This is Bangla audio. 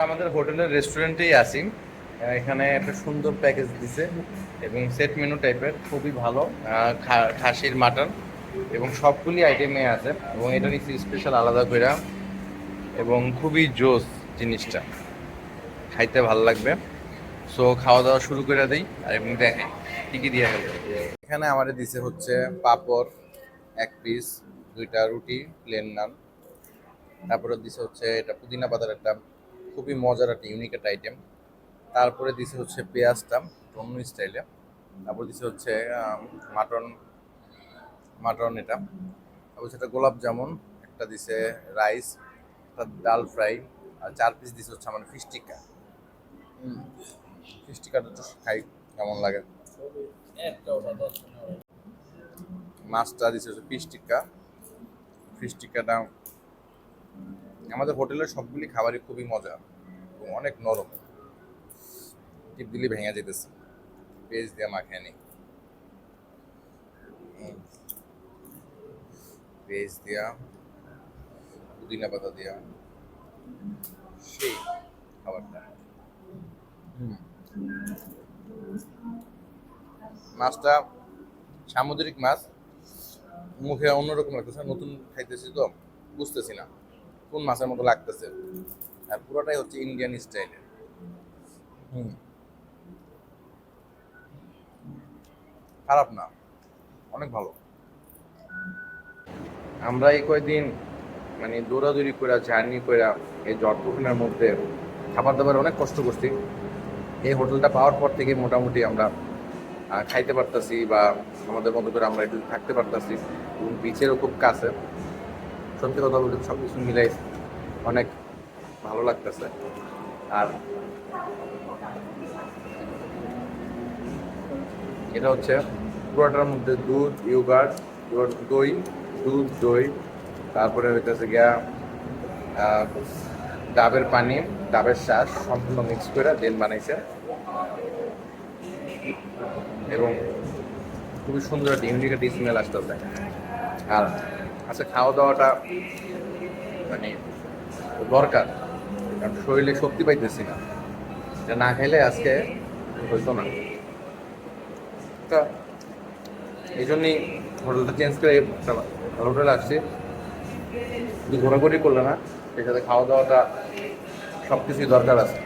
আমাদের হোটেলের রেস্টুরেন্টেই আহ, এখানে একটা সুন্দর প্যাকেজ দিছে এবং সেট মেনু টাইপের খুবই ভালো খাসির মাটন এবং সবগুলি আইটেমে আছে এবং এটা নিচ্ছি স্পেশাল আলাদা করে এবং খুবই জোস জিনিসটা। খাইতে ভালো লাগবে। সো খাওয়া দাওয়া শুরু করে দিই আর এবং দেখে কি কি দিয়ে গেল। এখানে আমাদের দিছে হচ্ছে পাপড় এক পিস দুইটা রুটি প্লেন নান তারপরে দিছে হচ্ছে এটা পুদিনা পাতার একটা খুবই মজার একটা ইউনিক একটা আইটেম তারপরে দিছে হচ্ছে পেঁয়াজটা অন্য স্টাইলে তারপর দিছে হচ্ছে মাটন মাটন এটা। তারপর সেটা গোলাপ জামুন একটা দিছে রাইস একটা ডাল ফ্রাই আর চার পিস দিছে হচ্ছে আমার ফিশ টিক্কা ফিশ টিক্কাটা একটু খাই কেমন লাগে? মাছটা দিছে হচ্ছে ফিশ টিক্কা ফিশ টিক্কাটা আমাদের হোটেলের সবগুলি খাবারই খুবই মজা এবং অনেক নরম। টিপ দিলে ভেঙে যেতেছে। পেঁয়াজ দিয়ে মাখিয়ে নিই। পেঁয়াজ দিয়া পুদিনা পাতা দিয়া সেই খাবারটা। হুম। মাছটা সামুদ্রিক মাছ। মুখে অন্যরকম লাগতেছে নতুন খাইতেছি তো বুঝতেছি না। কোন মাছের মতো লাগতেছে? আর পুরোটাই হচ্ছে ইন্ডিয়ান স্টাইলে হুম। খারাপ না। অনেক ভালো। আমরা এই কয়দিন মানে দৌড়াদৌড়ি করে জার্নি করে এই জটপুকুনের মধ্যে খাবার দাবার অনেক কষ্ট করছি। এই হোটেলটা পাওয়ার পর থেকে মোটামুটি আমরা খাইতে পারতাছি বা আমাদের মতো করে আমরা একটু থাকতে পারতাছি। এবং বিচেরও খুব কাছে। সত্যি কথা বলতে সব কিছু মিলাই অনেক ভালো লাগতেছে। আর এটা হচ্ছে পুরোটার মধ্যে দুধ ইয়োগার্ট দই, দুধ, দই। তারপরে হইতেছে গিয়া ডাবের পানি, ডাবের শ্বাস সম্পূর্ণ মিক্স করে দেন বানাইছে। এবং খুবই সুন্দর একটা ইউনিক একটা স্মেল আসতেছে। আর আচ্ছা খাওয়া দাওয়াটা মানে দরকার, কারণ শরীরে শক্তি পাইতেছি না। এটা না খাইলে আজকে হইতো না। তা এই জন্যই হোটেলটা চেঞ্জ করে ভালো হোটেলে আসছি। শুধু ঘোরাঘুরি করলে না সেই সাথে খাওয়া দাওয়াটা সব কিছুই দরকার আছে।